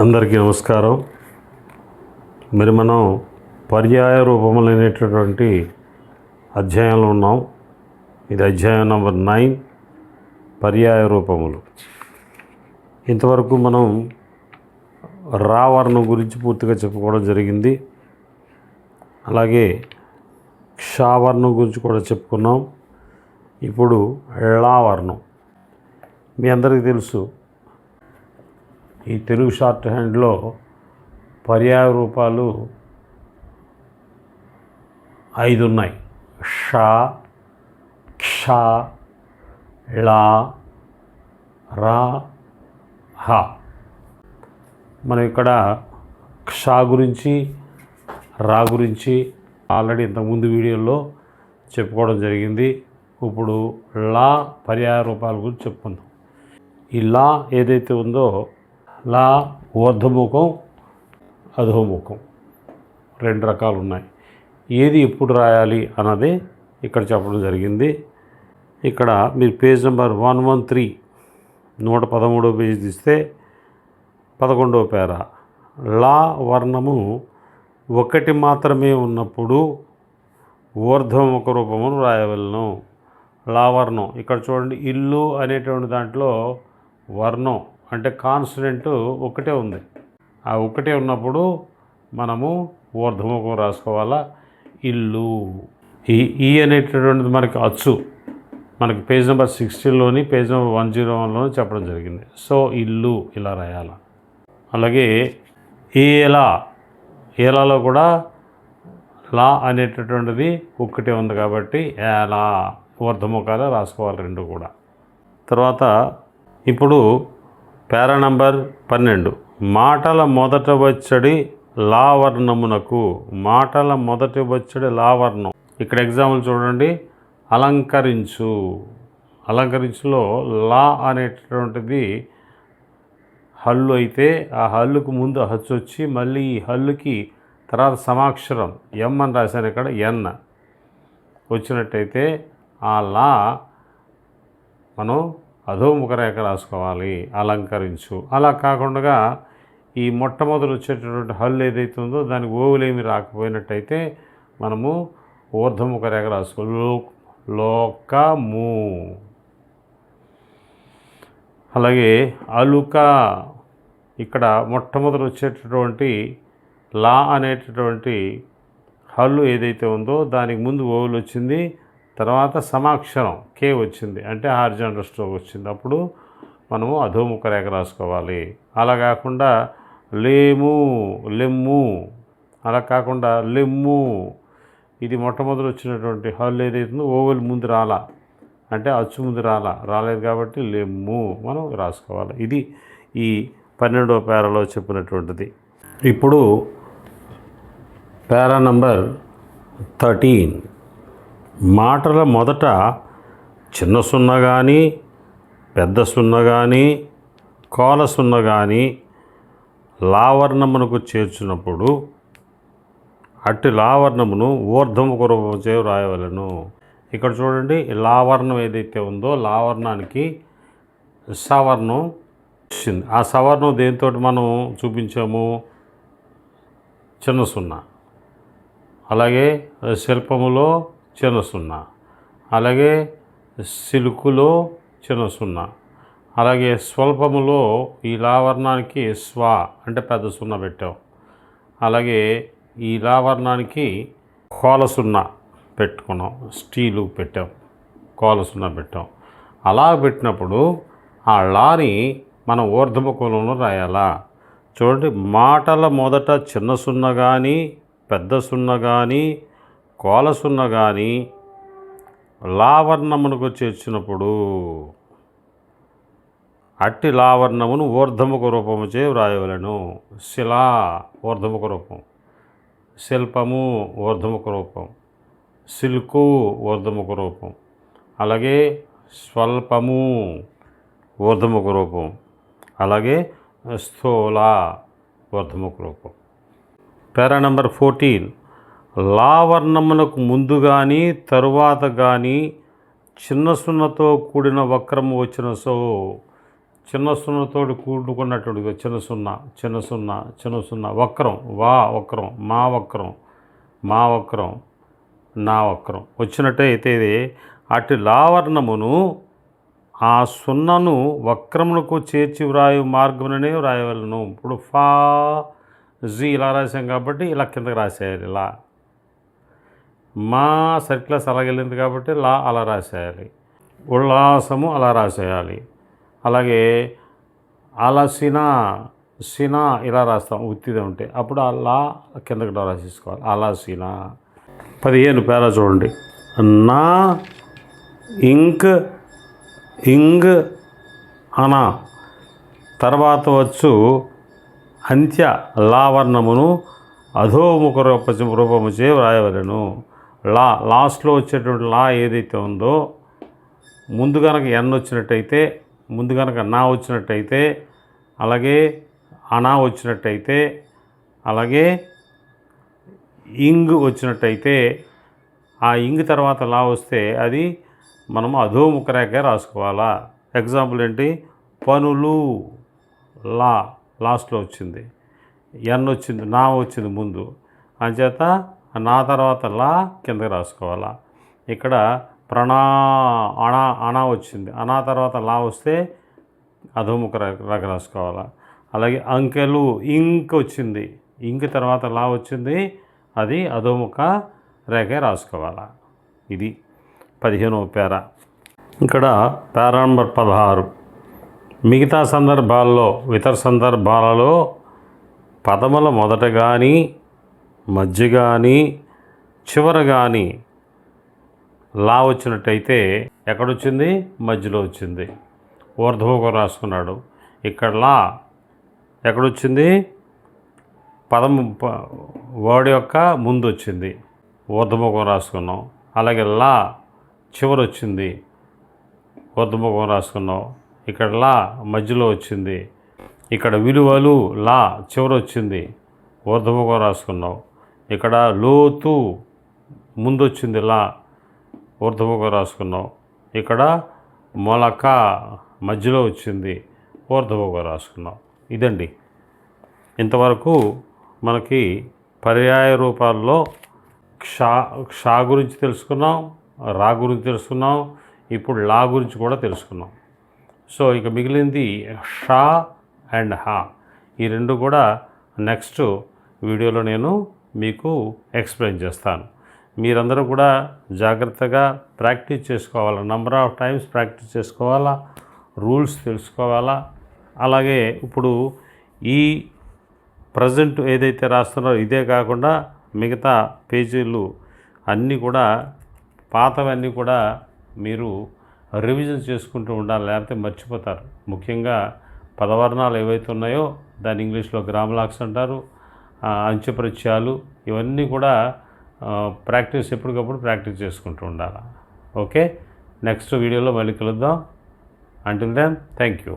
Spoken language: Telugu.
అందరికీ నమస్కారం. మరి మనం పర్యాయ రూపములైనటువంటి అధ్యాయంలో ఉన్నాం. ఇది అధ్యాయం నంబర్ నైన్ పర్యాయ రూపములు. ఇంతవరకు మనం రావర్ణం గురించి పూర్తిగా చెప్పుకోవడం జరిగింది. అలాగే క్షావర్ణం గురించి కూడా చెప్పుకున్నాం. ఇప్పుడు ళావర్ణం. మీ అందరికీ తెలుసు ఈ తెలుగు షార్ట్ హ్యాండ్లో పర్యాయ రూపాలు ఐదు ఉన్నాయి ష క్ష లా రా హ. మనం ఇక్కడ క్ష గురించి రా గురించి ఆల్రెడీ ఇంతకుముందు వీడియోలో చెప్పుకోవడం జరిగింది. ఇప్పుడు లా పర్యాయ రూపాల గురించి చెప్పుకుందాం. ఈ లా ఏదైతే ఉందో లా ఊర్ధముఖం అధోముఖం. రెండు రకాలు ఉన్నాయి ఏది ఎప్పుడు రాయాలి అన్నది ఇక్కడ చెప్పడం జరిగింది. ఇక్కడ మీరు page number one one three నూట పదమూడో పేజీ తీస్తే పదకొండవ పేర. లా వర్ణము ఒకటి మాత్రమే ఉన్నప్పుడు ఊర్ధముఖ రూపమును రాయవలను. లా వర్ణం. ఇక్కడ చూడండి ఇల్లు అనేటువంటి దాంట్లో వర్ణం. అంటే కాన్స్టెంట్ ఒకటే ఉంది. ఆ ఒకటే ఉన్నప్పుడు మనము ఊర్ధముఖం రాసుకోవాలా? ఇల్లు. ఈ ఈ అనేటటువంటిది మనకి అచ్చు. మనకి పేజ్ నెంబర్ సిక్స్టీన్లోని పేజ్ నెంబర్ వన్ జీరో వన్లోని చెప్పడం జరిగింది. సో ఇల్లు ఇలా రాయాల? అలాగే ఏలా. ఏలాలో కూడా లా అనేటటువంటిది ఒక్కటే ఉంది కాబట్టి ఏలా. ఊర్ధముఖాలు రాసుకోవాలి రెండు కూడా. తర్వాత ఇప్పుడు పేరా నంబర్ పన్నెండు. మాటల మొదట వచ్చడి లావర్ణమునకు మాటల మొదటి వచ్చడి లావర్ణం. ఇక్కడ ఎగ్జాంపుల్ చూడండి. అలంకరించు. అలంకరించులో లా అనేటటువంటిది హల్లు అయితే ఆ హల్లుకు ముందు హచ్చు వచ్చి మళ్ళీ ఈ హల్లుకి తర్వాత సమాక్షరం ఎం అని రాశాను ఇక్కడ ఎన్. వచ్చినట్టయితే ఆ లా మనం అధోముఖ రేఖ రాసుకోవాలి అలంకరించు. అలా కాకుండా ఈ మొట్టమొదటి వచ్చేటటువంటి హల్లు ఏదైతే ఉందో దానికి ఓవులేమి రాకపోయినట్టయితే మనము ఊర్ధముఖ రేఖ రాసుకోవాలి లో లోకము. అలాగే అలుక. ఇక్కడ మొట్టమొదటి వచ్చేటటువంటి లా అనేటటువంటి హల్లు ఏదైతే ఉందో దానికి ముందు ఓవులు వచ్చింది తర్వాత సమాక్షరం కే వచ్చింది. అంటే హార్జెండల్ స్ట్రోక్ వచ్చింది. అప్పుడు మనము అధోముఖ రేఖ రాసుకోవాలి. అలా కాకుండా లేము లెమ్ము అలా కాకుండా లెమ్ము. ఇది మొట్టమొదటి వచ్చినటువంటి హల్ ఏదైతుందో ఓవెల్ ముందు రాలా. అంటే అచ్చు ముందు రాలా. రాలేదు కాబట్టి లెమ్ము మనం రాసుకోవాలి. ఇది ఈ పన్నెండవ పేరాలో చెప్పినటువంటిది. ఇప్పుడు పేరా నంబర్ థర్టీన్. మాటల మొదట చిన్న సున్న కానీ పెద్ద సున్న కానీ కోల సున్న కానీ లావర్ణమునకు చేర్చినప్పుడు అట్టి లావర్ణమును ఊర్ధముఖ రూపంచే వ్రాయవలను. ఇక్కడ చూడండి లావర్ణం ఏదైతే ఉందో లావర్ణానికి సవర్ణం వచ్చింది. ఆ సవర్ణం దేంతో మనం చూపించాము? చిన్న సున్నా. అలాగే శిల్పములో చిన్న సున్నా అలాగే సిలుకులో చిన్న సున్నా అలాగే స్వల్పములో ఈ లావర్ణానికి స్వ అంటే పెద్ద సున్నా పెట్టాం. అలాగే ఈ లావర్ణానికి కోల సున్నా పెట్టుకున్నాం. స్టీలు పెట్టాం. కోల సున్నా పెట్టాం. అలా పెట్టినప్పుడు ఆ లాని మనం ఊర్ధముఖంలో రాయాలా? చూడండి మాటల మొదట చిన్న సున్న కానీ పెద్ద సున్న కానీ కోలసున్న కానీ లావర్ణమునకు చేర్చినప్పుడు అట్టి లావర్ణమును ఊర్ధముఖ రూపము చే వ్రాయవలను. శిలా ఊర్ధముఖ రూపం. శిల్పము ఊర్ధముఖ రూపం. సిల్కు ఊర్ధముఖ రూపం. అలాగే స్వల్పము ఊర్ధముఖ రూపం. అలాగే స్థూల ఊర్ధముఖ రూపం. Para number fourteen. లావర్ణమునకు ముందు కానీ తరువాత కానీ చిన్న సున్నతో కూడిన వక్రము వచ్చిన సో చిన్న సున్నతో కూడుకున్నటువంటి చిన్న సున్నా చిన్న సున్నా చిన్న సున్నా వక్రం వా వక్రం మా వక్రం మా వక్రం నా వక్రం వచ్చినట్టయితే ఇది. అటు లావర్ణమును ఆ సున్నను వక్రమునకు చేర్చి వ్రాయు మార్గముననే వ్రాయవలను. ఇప్పుడు ఫా జీ ఇలా రాసాం కాబట్టి ఇలా కిందకి రాసేయాలి ఇలా. మా సర్క్లస్ అలాగెళ్ళింది కాబట్టి లా అలా రాసేయాలి. ఉల్లాసము అలా రాసేయాలి. అలాగే అలసిన సినా ఇలా రాస్తాం ఉత్తిదే ఉంటే. అప్పుడు ఆ లా కిందకి రాసేసుకోవాలి అలసిన పదిహేను పేరా చూడండి. నా ఇంక్ ఇంగ్ అన. తర్వాత వచ్చు అంత్య లావర్ణమును అధోముఖ రూప రూపముచే వ్రాయవలను. లా లాస్ట్లో వచ్చేటువంటి లా ఏదైతే ఉందో ముందు కనుక ఎన్ వచ్చినట్టయితే ముందు కనుక నా వచ్చినట్టయితే అలాగే అనా వచ్చినట్టయితే అలాగే ఇంగ్ వచ్చినట్టయితే ఆ ఇంగ్ తర్వాత లా వస్తే అది మనం అధోముఖరేఖ రాసుకోవాలా. ఎగ్జాంపుల్ ఏంటి? పనులు లా లాస్ట్లో వచ్చింది. ఎన్ వచ్చింది నా వచ్చింది ముందు. అంచేత నా తర్వాత లా కిందకి రాసుకోవాలా. ఇక్కడ ప్రణా అణా అణా వచ్చింది. అనా తర్వాత లా వస్తే అధోముఖ రేఖ రాసుకోవాలా. అలాగే అంకెలు ఇంక్ వచ్చింది. ఇంక్ తర్వాత లా వచ్చింది. అది అధోముఖ రేఖ రాసుకోవాలా. ఇది పదిహేనవ పేర ఇక్కడ పేర నంబర్ పదహారు. మిగతా సందర్భాల్లో ఇతర సందర్భాలలో పదముల మొదట కానీ మధ్య కానీ చివర కానీ లా వచ్చినట్టయితే ఎక్కడొచ్చింది? మధ్యలో వచ్చింది. ఊర్ధ్వముఖం రాసుకున్నాడు. ఇక్కడ లా ఎక్కడొచ్చింది? పదం ప- వర్డ్ యొక్క ముందు వచ్చింది ఊర్ధ్వముఖం రాసుకున్నాం. అలాగే లా చివర వచ్చింది ఊర్ధ్వముఖం రాసుకున్నాం. ఇక్కడ లా మధ్యలో వచ్చింది. ఇక్కడ విలువలు లా చివర వచ్చింది ఊర్ధ్వముఖం రాసుకున్నాం. ఇక్కడ లోతు ముందు వచ్చింది లా ఊర్ధ్వముఖం రాసుకున్నాం. ఇక్కడ మొలక మధ్యలో వచ్చింది ఊర్ధ్వముఖం రాసుకున్నాం. ఇదండి. ఇంతవరకు మనకి పర్యాయ రూపాల్లో క్షా క్షా గురించి తెలుసుకున్నాం రా గురించి తెలుసుకున్నాం ఇప్పుడు లా గురించి కూడా తెలుసుకున్నాం. సో ఇక మిగిలింది షా అండ్ హా. ఈ రెండు కూడా నెక్స్ట్ వీడియోలో నేను మీకు ఎక్స్ప్లెయిన్ చేస్తాను. మీరందరూ కూడా జాగ్రత్తగా ప్రాక్టీస్ చేసుకోవాలా? నంబర్ ఆఫ్ టైమ్స్ ప్రాక్టీస్ చేసుకోవాలా? రూల్స్ తెలుసుకోవాలా? అలాగే ఇప్పుడు ఈ ప్రజెంట్ ఏదైతే రాస్తున్నారో ఇదే కాకుండా మిగతా పేజీలు అన్నీ కూడా పాతవన్నీ కూడా మీరు రివిజన్ చేసుకుంటూ ఉండాలి లేకపోతే మర్చిపోతారు. ముఖ్యంగా పదవర్ణాలు ఏవైతే ఉన్నాయో దాన్ని ఇంగ్లీష్లో గ్రామలాక్స్ అంటారు. అంచెపరిచయాలు ఇవన్నీ కూడా ప్రాక్టీస్ ఎప్పటికప్పుడు ప్రాక్టీస్ చేసుకుంటూ ఉండాలి. ఓకే? నెక్స్ట్ వీడియోలో మళ్ళీ కలుద్దాం. Until then thank you